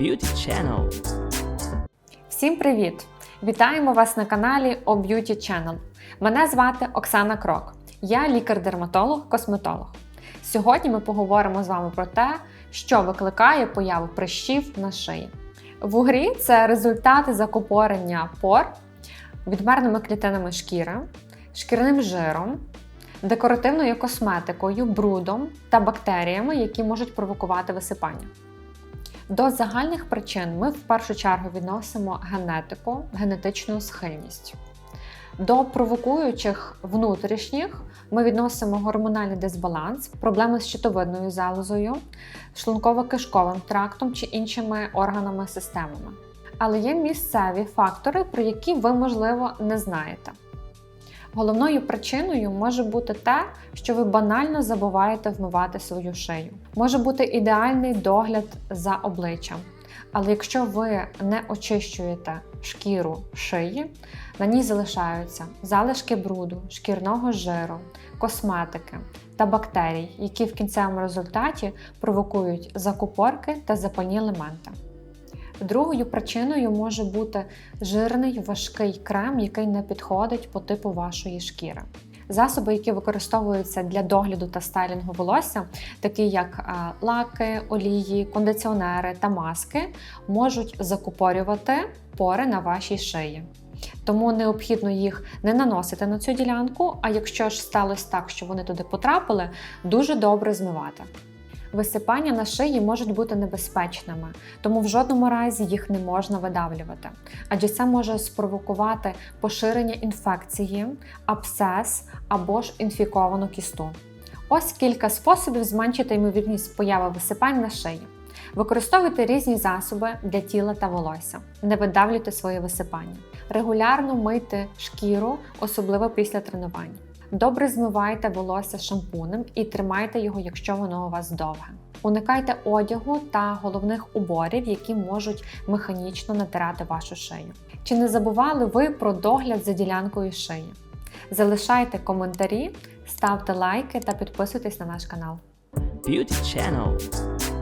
Beauty Channel. Всім привіт! Вітаємо вас на каналі O Beauty Channel. Мене звати Оксана Крок. Я лікар-дерматолог, косметолог. Сьогодні ми поговоримо з вами про те, що викликає появу прищів на шиї. Вугрі це результати закупорення пор відмерними клітинами шкіри, шкірним жиром, декоративною косметикою, брудом та бактеріями, які можуть провокувати висипання. До загальних причин ми в першу чергу відносимо генетику, генетичну схильність. До провокуючих внутрішніх ми відносимо гормональний дисбаланс, проблеми з щитовидною залозою, шлунково-кишковим трактом чи іншими органами системами. Але є місцеві фактори, про які ви, можливо, не знаєте. Головною причиною може бути те, що ви банально забуваєте вмивати свою шию. Може бути ідеальний догляд за обличчям. Але якщо ви не очищуєте шкіру шиї, на ній залишаються залишки бруду, шкірного жиру, косметики та бактерій, які в кінцевому результаті провокують закупорки та запальні елементи. Другою причиною може бути жирний важкий крем, який не підходить по типу вашої шкіри. Засоби, які використовуються для догляду та стайлінгу волосся, такі як е, лаки, олії, кондиціонери та маски, можуть закупорювати пори на вашій шиї. Тому необхідно їх не наносити на цю ділянку, а якщо ж сталося так, що вони туди потрапили, дуже добре змивати. Висипання на шиї можуть бути небезпечними, тому в жодному разі їх не можна видавлювати, адже це може спровокувати поширення інфекції, абсцес або ж інфіковану кісту. Ось кілька способів зменшити ймовірність появи висипань на шиї. Використовуйте різні засоби для тіла та волосся. Не видавлюйте свої висипання. Регулярно мийте шкіру, особливо після тренувань. Добре змивайте волосся шампунем і тримайте його, якщо воно у вас довге. Уникайте одягу та головних уборів, які можуть механічно натирати вашу шию. Чи не забували ви про догляд за ділянкою шиї? Залишайте коментарі, ставте лайки та підписуйтесь на наш канал. Beauty Channel.